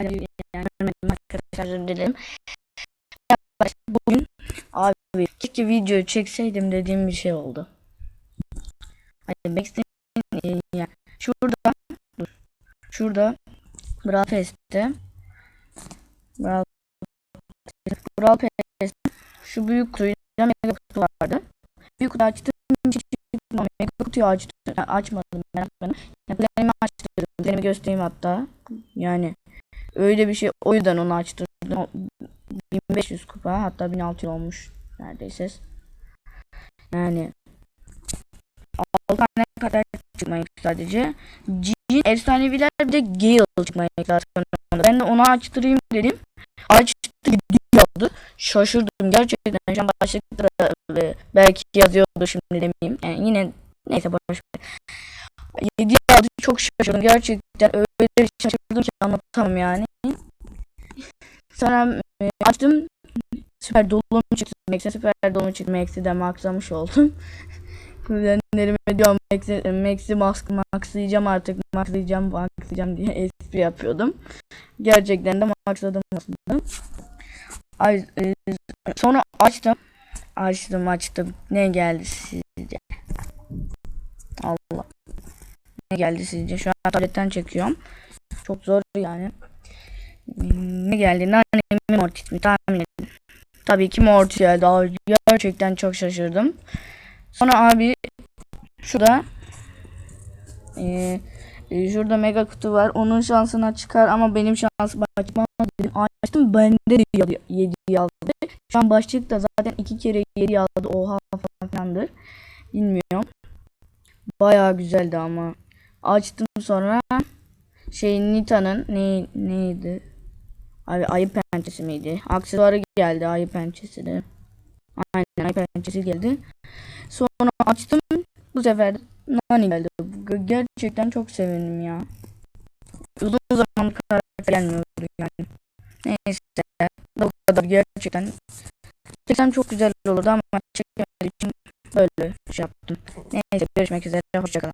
Yani görmedim arkadaşlar özür dilerim. Bugün abi keşke video çekseydim dediğim bir şey oldu. Hani Max'in e, yani şurada dur. Şurada Brawl Pass'te Brawl Pass'te şu büyük kutuyu mega kutu vardı. Büyük kutu açtım. Mega kutuyu açtım. Açmadım meraklanı. Yapılarımı açtırdım. Yapılarımı göstereyim hatta. Yani öyle bir şey. O yüzden onu açtırdım. O 1500 kupa hatta 1600 olmuş neredeyse. Yani 6 tane kadar çıkmayı sadece. Cin efsaneviler bir de Gale çıkmayı lazım. Ben de onu açtırayım dedim. Açtı gidiyordu. Şaşırdım gerçekten. Şu an başlıkta belki yazıyordu şimdi demeyeyim. Yani yine neyse boş ver. 7 aldı çok şaşırdım. Gerçekten öyle bir şaşırdım ki anlatamam yani. Sonra e, açtım. Süper dolum çıktı. Max'e süper dolum çıktı. Max'i de maxlamış oldum. Kuzenlerime diyorum Max'i, Max'i max, maxlayacağım artık. Maxlayacağım, maxlayacağım diye espri yapıyordum. Gerçekten de maxladım aslında. Ay, e, sonra açtım. Açtım açtım. Ne geldi sizce? Allah. Ne geldi sizce? Şu an tabletten çekiyorum. Çok zor yani. Ne geldi? Nane mi Mortis mi? Tahmin edin. Tabii ki Mortis geldi. Abi gerçekten çok şaşırdım. Sonra abi şurada eee e, şurada mega kutu var. Onun şansına çıkar ama benim şansım çıkmaz dedim. Açtım bende de 7 yazdı. Şu an başlıkta zaten iki kere 7 yazdı. Oha falan filandır. Bilmiyorum. Bayağı güzeldi ama. Açtım sonra şey Nita'nın ne neydi? Abi ayı pençesi miydi? Aksesuarı geldi ayı pençesi de. Aynen ayı pençesi geldi. Sonra açtım. Bu sefer Nani geldi. Gerçekten çok sevindim ya. Uzun zaman karakter gelmiyordu yani. Neyse. Bu kadar gerçekten. Çeksem çok güzel olurdu ama çekemediğim için böyle şey yaptım. Neyse görüşmek üzere. Hoşçakalın.